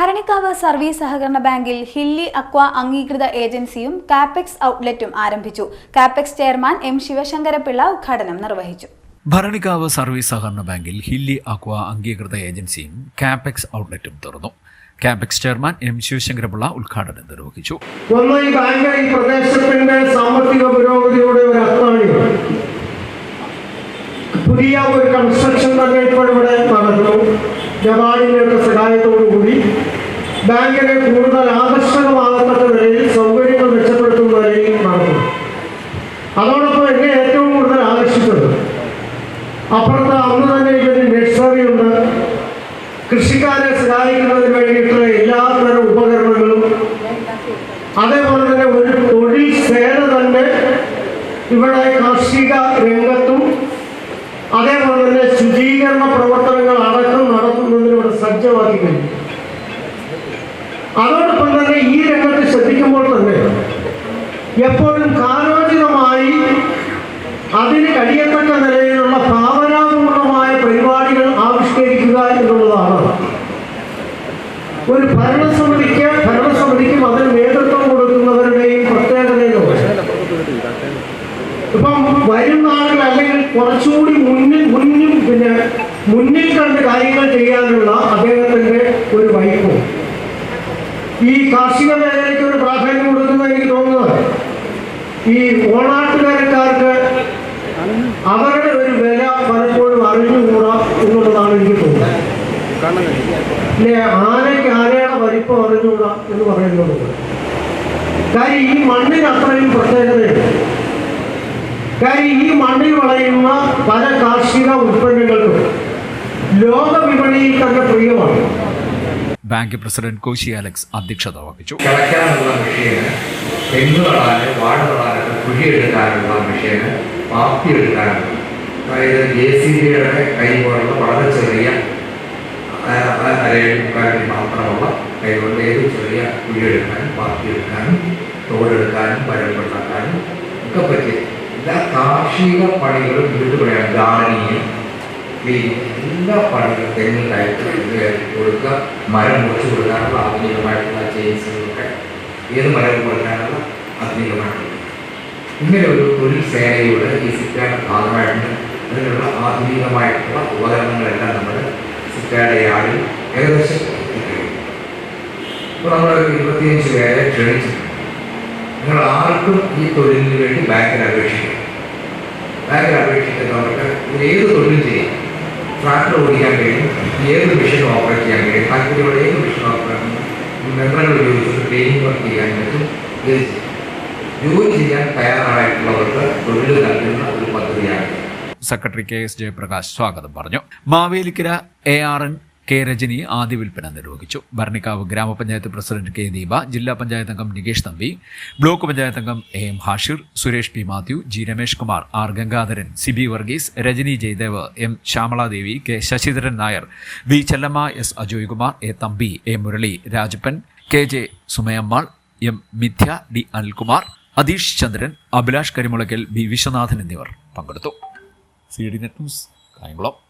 Bharanikkavu service സഹകരണ ബാങ്കിൽ hilly aqua അംഗീകൃത ഏജൻസിയും കാപ്പെക്സ് ഔട്ട്ലെറ്റും ആരംഭിച്ചു. കാപ്പെക്സ് ചെയർമാൻ എം ശിവശങ്കരപിള്ള ഉദ്ഘാടനം നിർവഹിച്ചു. ഭരണിക്കാവ് സർവീസ് സഹകരണ ബാങ്കിൽ ഹില്ലി അക്വ അംഗീകൃത ഏജൻസിയും കാപ്പെക്സ് ഔട്ട്ലെറ്റും തുറന്നു. കാപ്പെക്സ് ചെയർമാൻ എം ശിവശങ്കരപിള്ള ഉദ്ഘാടനം നിർവഹിച്ചു. ഒന്ന് ഈ ബാങ്ക് ഈ പ്രദേശത്തിന്റെ സാമ്പത്തിക പുരോഗതിയുടെ ഒരു അത്താണിയാണ് പുതിയ ഒരു കൺസ്ട്രക്ഷൻ തന്നെ ഇപ്പോൾ ഇവിടെ നടന്നു. ജവാനിന്റെ സഹായത്തോടു സഹായത്തോടുകൂടി ബാങ്കിനെ കൂടുതൽ ആകർഷകമാകത്തക്ക നിലയിൽ സൗകര്യങ്ങൾ മെച്ചപ്പെടുത്തുന്ന നിലയിൽ നടന്നു. അതോടൊപ്പം എന്നെ ഏറ്റവും കൂടുതൽ ആകർഷിച്ചത് അപ്പുറത്ത് അന്ന് തന്നെ ഇതിന് നഴ്സറി ഉണ്ട്. കൃഷിക്കാരെ സഹായിക്കുന്നതിന് വേണ്ടിയിട്ടുള്ള എല്ലാതരം ഉപകരണങ്ങളും അതേപോലെ തന്നെ ഒരു തൊഴിൽ സേന തന്നെ ഇവിടെ കാർഷിക രംഗത്തും അതേപോലെ തന്നെ ശുചീകരണ പ്രവർത്തനങ്ങൾ അടക്കം നടത്തുന്നതിന് ഇവിടെ സജ്ജമാക്കി കഴിഞ്ഞു. അതോടൊപ്പം തന്നെ ഈ രംഗത്ത് ശ്രദ്ധിക്കുമ്പോൾ തന്നെ എപ്പോഴും കാലോചിതമായി അതിന് കഴിയത്തക്ക നിലയിലുള്ള ഭാവനാപൂർണമായ പരിപാടികൾ ആവിഷ്കരിക്കുക എന്നുള്ളതാണ്. ഒരു ഭരണസമിതിക്ക് ഭരണസമിതിക്കും അതിന് നേതൃത്വം കൊടുക്കുന്നവരുടെയും പ്രത്യേകതയോ ഇപ്പം വരും നാളുകൾ അല്ലെങ്കിൽ കുറച്ചുകൂടി മുന്നിൽ മുന്നിൽ പിന്നെ മുന്നിൽ കണ്ട് കാര്യങ്ങൾ ചെയ്യാനുള്ള അദ്ദേഹത്തിന്റെ ഒരു വൈപ്പും ഈ കാർഷിക മേഖലയ്ക്ക് ഒരു പ്രാധാന്യം കൊടുക്കുന്ന എനിക്ക് തോന്നുന്നത് ഈ ഓണാട്ടുകാരക്കാർക്ക് അവരുടെ ഒരു വില പലപ്പോഴും അറിഞ്ഞുകൂടാ എന്നുള്ളതാണ് എനിക്ക് തോന്നുന്നത്. അല്ലെ? ആനയ്ക്ക് ആനയുടെ വലിപ്പം അറിഞ്ഞുകൂടാ എന്ന് പറയുന്നത്. കാര്യം ഈ മണ്ണിന് അത്രയും പ്രത്യേകതയുണ്ട് കാര്യം ഈ മണ്ണിൽ വളയുന്ന പല കാർഷിക ഉൽപ്പന്നങ്ങൾക്കും ലോക വിപണിയിൽ തന്നെ പ്രിയമാണ്. ബാങ്ക് പ്രസിഡന്റ് കോശി അലക്സ് അധ്യക്ഷത വഹിച്ചു. കിളയ്ക്കാനുള്ള മെഷീന് തെങ്ങ് നടാൻ വാഴ നടാനൊക്കെ കുഴിയെടുക്കാനുള്ള മെഷീന് പാത്തി എടുക്കാനുള്ള അതായത് ജെ സി വളരെ ചെറിയ ആ, ആ, അരയിൽ മുക്കാലിൽ മാത്രമുള്ള കൈ കൊണ്ട് ഏത് ചെറിയ കുഴിയെടുക്കാനും പാത്തി എടുക്കാനും തോടെടുക്കാനും പരമ്പുണ്ടാക്കാനും ഒക്കെ പറ്റിയ എല്ലാ കാർഷിക പണികളും വീട്ടുപണിയാണ് ഗാർഡനിങ് എല്ലാ പണികളും തെങ്ങുകളായിട്ട് കയറ്റി തെങ്ങ് കൊടുക്കുക മരം മുറിച്ചു കൊടുക്കാനുള്ള ആധുനികമായിട്ടുള്ള ചെയിൻസുകളൊക്കെ ഏത് മരം കൊടുക്കാനുള്ള ആധുനികമായിട്ടുള്ള. ഇങ്ങനെ ഒരു തൊഴിൽ സേനയുടെ ഈ സിറ്റാഡ് ഭാഗമായിട്ട് അതിനുള്ള ആധുനികമായിട്ടുള്ള ഉപകരണങ്ങളെല്ലാം നമ്മൾ സിറ്റാഡ് യാർഡിൽ ഏകദേശം ഇപ്പോൾ നമ്മൾ ഇരുപത്തിയഞ്ച് പേരെ ക്ഷണിച്ചിട്ടുണ്ട്. നിങ്ങൾ ആർക്കും ഈ തൊഴിലിന് വേണ്ടി ബാങ്കിൽ അപേക്ഷിക്കാം ബാങ്കിൽ അപേക്ഷിക്കുന്നവർക്ക് ഏത് തൊഴിലും ചെയ്യാം. ട്രാക്ടർ ഓടിക്കാൻ കഴിയും ഏത് മെഷീൻ ഓപ്പറേറ്റ് ചെയ്യാൻ കഴിയും താല്പര്യമുള്ള ഏത് മെഷീൻ ഓപ്പറേറ്റ് മെമ്പറുകൾ ഉപയോഗിച്ച് ട്രെയിനിങ് വർക്ക് ചെയ്യാൻ പറ്റും ഇത് ജോലി ചെയ്യാൻ തയ്യാറായിട്ടുള്ളവർക്ക് തൊഴിൽ നൽകുന്ന ഒരു പദ്ധതിയാണ് സെക്രട്ടറി കെ എസ് ജയപ്രകാശ് സ്വാഗതം പറഞ്ഞു. Mavelikkara A R N K Rajani ആദ്യ വിൽപ്പന നിർവഹിച്ചു. ഭരണിക്കാവ് ഗ്രാമപഞ്ചായത്ത് പ്രസിഡന്റ് കെ ദീപ ജില്ലാ പഞ്ചായത്ത് അംഗം നികേഷ് തമ്പി ബ്ലോക്ക് പഞ്ചായത്ത് അംഗം A M Hashir Suresh P Mathew G Ramesh Kumar R Gangadharan C B Varghese Rajani Jayadev M Shyamaladevi K Sasidharan Nair V Chellamma S Ajoy Kumar A Thampi A Murali Rajappan K J Sumayammal M Mithya D Anilkumar Atheesh Chandran Abhilash Karimulakkal B Viswanathan എന്നിവർ പങ്കെടുത്തു. C D net news Kayamkulam.